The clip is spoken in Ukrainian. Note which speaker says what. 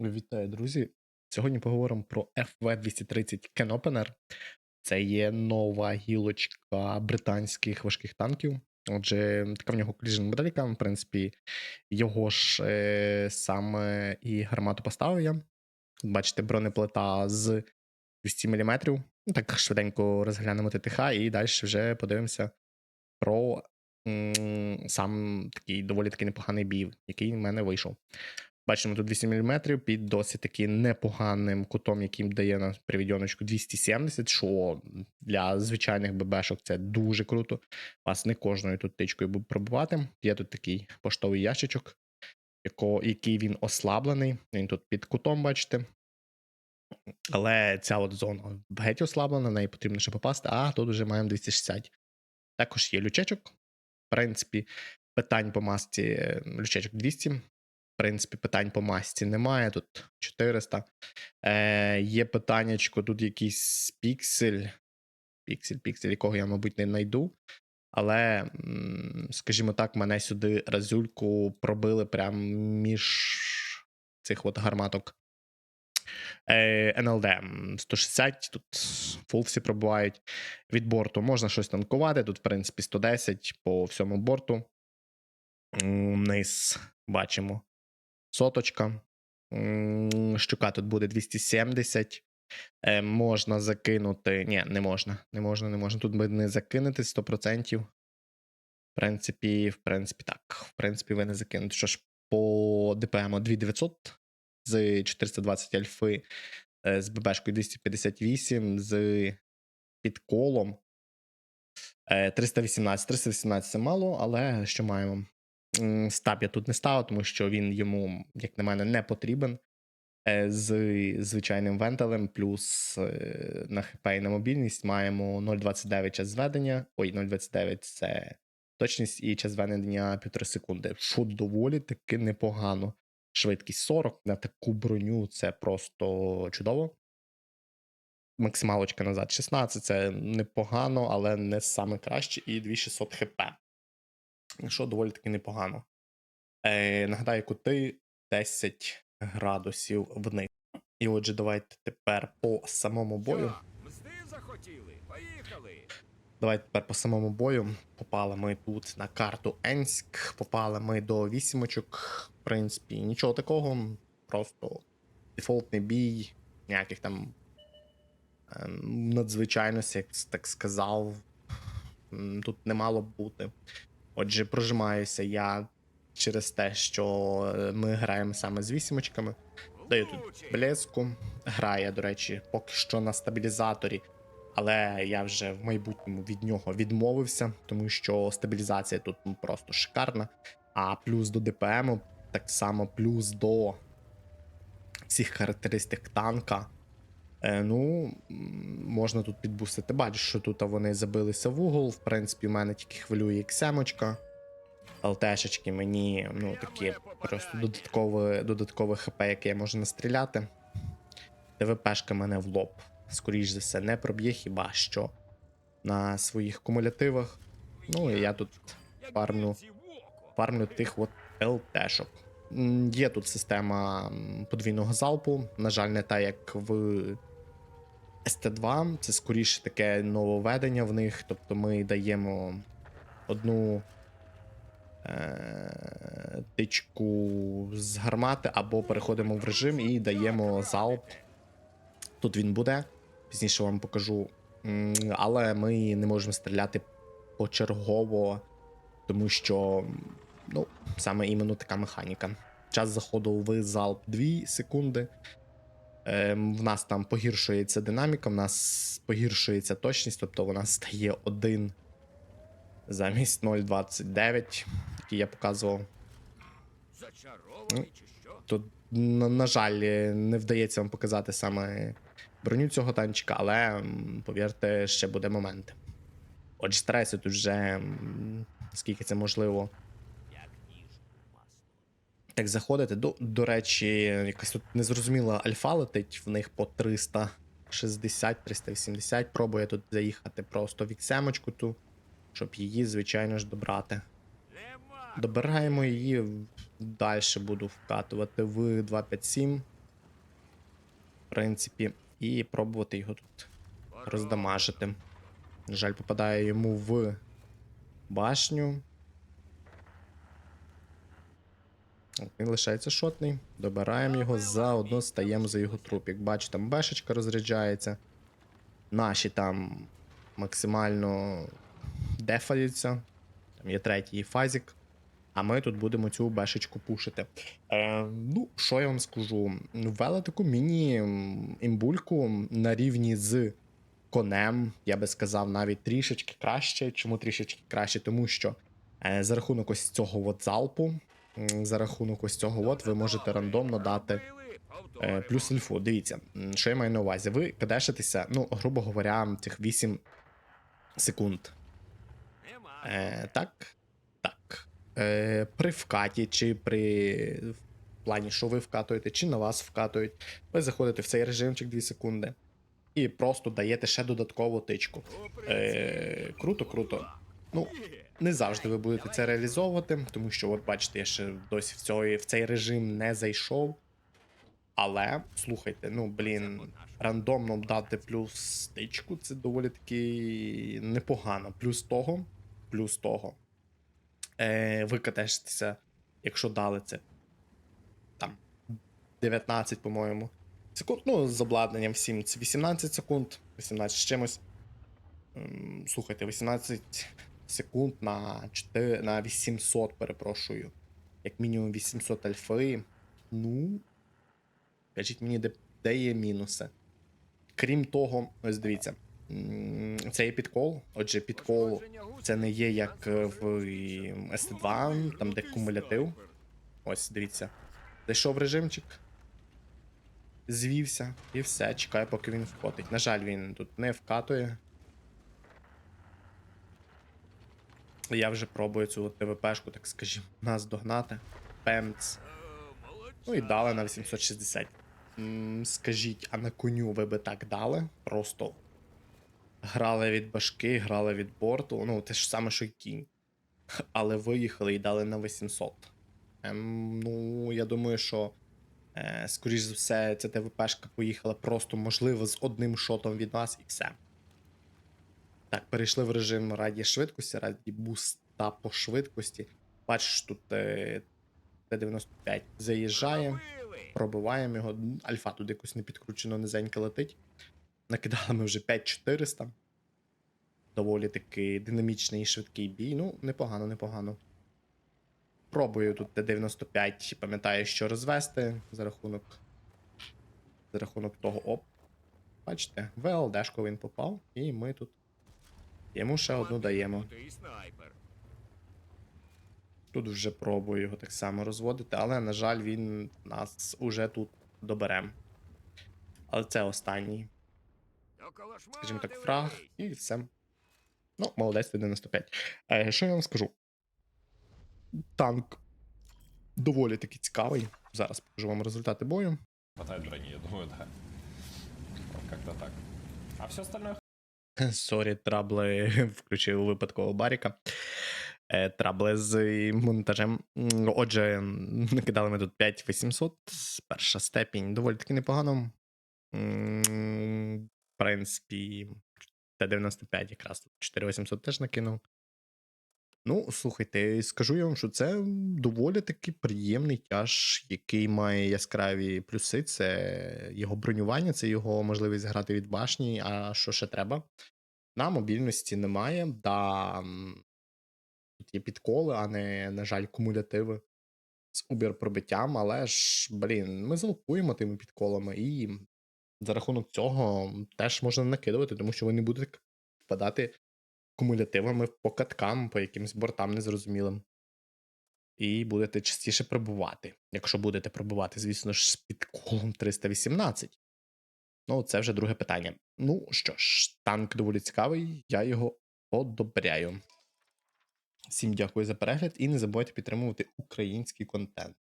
Speaker 1: Вітаю, друзі! Сьогодні поговоримо про FV230 Canopener. Це є нова гілочка британських важких танків. Отже, така в нього коліжна моделька. В принципі, його ж е, саме і гармату поставив я. Бачите, бронеплита з 200 мм. Ну, Так швиденько розглянемо ТТХ і далі вже подивимося про м, сам такий доволі таки непоганий бій, який в мене вийшов. Бачимо тут 200 мм під досить таки непоганим кутом, яким дає нам приведеночку 270, що для звичайних ББшок це дуже круто. Вас не кожною тут тичкою буде пробувати. Є тут такий поштовий ящичок, який він ослаблений. Він тут під кутом, бачите. Але ця от зона геть ослаблена, на неї потрібно ще попасти, а тут вже маємо 260. Також є лючечок. В принципі, питань по масці е, лючечок 200. В принципі, питань по масці немає. Тут 400. Е, Є питаннячко, тут якийсь піксель. Піксель, піксель, якого я, мабуть, не знайду. Але, скажімо так, мене сюди разюльку пробили прямо між цих от гарматок. Е, НЛД 160, тут фул всі пробувають. Від борту можна щось танкувати. Тут, в принципі, 110 по всьому борту. Вниз бачимо соточка. Щука тут буде 270. Е, можна закинути. Ні, не можна. Не можна, не можна. Тут би не закинути 100%. В принципі, в принципі, так. В принципі, ви не закинете. Що ж, по ДПМ 2900 з 420 альфи, е, з ББшкою 258, з підколом. Е, 318. 318 це мало, але що маємо? Стаб я тут не ставив, тому що він йому, як на мене, не потрібен. Е, З звичайним вентилем, плюс е, на ХП і на мобільність маємо 0,29 час зведення. Ой, 0,29 це точність і час зведення 1,5 секунди. Що доволі таки непогано. Швидкість 40 на таку броню це просто чудово. Максималочка назад 16 це непогано, але не саме краще. І 2600 хп. Що доволі таки непогано. Е, нагадаю, кути 10 градусів вниз. І отже, давайте тепер по самому бою.
Speaker 2: Мсти захотіли? Поїхали!
Speaker 1: Давайте тепер по самому бою. Попали ми тут на карту Енськ, попали ми до вісімочок. В принципі, нічого такого. Просто дефолтний бій, ніяких там ем, надзвичайностей, як так сказав. Тут не мало б бути. Отже, прожимаюся я через те, що е, ми граємо саме з вісімочками. Даю тут блеску. Грає, до речі, поки що на стабілізаторі. Але я вже в майбутньому від нього відмовився, тому що стабілізація тут ну, просто шикарна. А плюс до ДПМу, так само плюс до всіх характеристик танка. Е, ну, можна тут підбустити. Бачиш, що тут вони забилися в угол. В принципі, в мене тільки хвилює ексемочка. ЛТшечки мені, ну, такі просто додаткове, додаткове ХП, яке я можу настріляти. ТВПшка мене в лоб, скоріш за все, не проб'є хіба що на своїх кумулятивах. Ну і я тут фармлю. фармлю тих от ЛТшок. Є тут система подвійного залпу. На жаль, не та, як в СТ2. Це скоріше таке нововведення в них. Тобто ми даємо одну е- тичку з гармати, або переходимо в режим і даємо залп. Тут він буде. Пізніше вам покажу. Але ми не можемо стріляти почергово, тому що саме іменно така механіка. Час заходу в залп 2 секунди. Ем, в нас там погіршується динаміка, в нас погіршується точність, тобто вона стає 1 замість 0,29, який я показував. Тут, на, на жаль, е, не вдається вам показати саме броню цього танчика, але повірте, ще буде момент. Отже, стараюся тут вже скільки це можливо. Так заходити. До, до речі, якась тут незрозуміла альфа летить в них по 360-380. Пробує тут заїхати просто в іксемочку ту, щоб її, звичайно ж, добрати. Добираємо її, далі буду вкатувати в 257. в принципі, і пробувати його тут роздамажити. На жаль, попадає йому в башню. От Він лишається шотний. Добираємо його, заодно стаємо за його труп. Як бачите, там бешечка розряджається. Наші там максимально дефаються. Там є третій фазік. А ми тут будемо цю бешечку пушити. Е, ну, що я вам скажу? Ввели таку міні-імбульку на рівні з конем, я би сказав, навіть трішечки краще. Чому трішечки краще? Тому що е, за рахунок ось цього от залпу, за рахунок ось цього от ви можете рандомно дати е, плюс інфу. Дивіться, що я маю на увазі. Ви кадешитеся, ну, грубо говоря, цих 8 секунд. Е, так, так. Е, при вкаті, чи при в плані, що ви вкатуєте, чи на вас вкатують, ви заходите в цей режимчик 2 секунди і просто даєте ще додаткову тичку. Е, круто, круто. Ну, не завжди ви будете це реалізовувати, тому що, от бачите, я ще досі в, цей, в цей режим не зайшов. Але слухайте, ну блін, рандомно дати плюс стичку, це доволі таки непогано. Плюс того, плюс того. Е, ви катешитеся, якщо дали це там 19, по-моєму. Секунд, ну, з обладнанням всім це 18 секунд, 18 з чимось. М, Слухайте, 18 секунд на 4, на 800, перепрошую. Як мінімум 800 альфи. Ну. Кажіть мені, де, де є мінуси. Крім того, ось дивіться. Це є підкол. Отже, підкол це не є як в СТ2, там де кумулятив. Ось, дивіться. Зайшов режимчик. Звівся і все, чекає, поки він вкотить. На жаль, він тут не вкатує. Я вже пробую цю ТВПшку, так скажімо, нас догнати. Пемц. Ну і дали на 860. М, Скажіть, а на коню ви би так дали? Просто грали від башки, грали від борту. Ну, те ж саме, що й кінь. Але виїхали і дали на 800. Ем, ну, я думаю, що. Е, скоріш за все, ця ТВПшка поїхала просто, можливо, з одним шотом від нас і все. Так, перейшли в режим раді швидкості, раді буста по швидкості. Бачиш, тут е, Т-95 заїжджає, пробиваємо його. Альфа тут якось не підкручено, низенько летить. Накидали ми вже 5400. Доволі таки динамічний і швидкий бій. Ну, непогано, непогано. Пробую тут Т-95, пам'ятаю, що розвести за рахунок. За рахунок того оп. Бачите, в ЛДшку він попав, і ми тут йому ще одну даємо. Тут вже пробую його так само розводити, але, на жаль, він нас уже тут добере. Але це останній, скажімо так, фраг, і все. Ну, молодець, 95. Е, що я вам скажу? Танк доволі таки цікавий. Зараз покажу вам результати бою.
Speaker 3: Хватает брони, я думаю, да. Вот как-то так. А все остальное
Speaker 1: Сорі, трабли включив випадково Баріка. Е, Трабли з монтажем. Отже, накидали ми тут 5800. Перша степінь доволі таки непогано. В принципі, Т-95 якраз тут 4800 теж накинув. Ну, слухайте, скажу я вам, що це доволі таки приємний тяж, який має яскраві плюси. Це його бронювання, це його можливість грати від башні. А що ще треба? На мобільності немає. Да, тут є підколи, а не, на жаль, кумулятиви з убір пробиттям, але ж, блін, ми залпуємо тими підколами, і за рахунок цього теж можна накидувати, тому що ви не будете впадати кумулятивами по каткам, по якимось бортам незрозумілим. І будете частіше пробувати. Якщо будете пробувати, звісно ж, з підколом 318. Ну, це вже друге питання. Ну що ж, танк доволі цікавий, я його одобряю. Всім дякую за перегляд і не забувайте підтримувати український контент.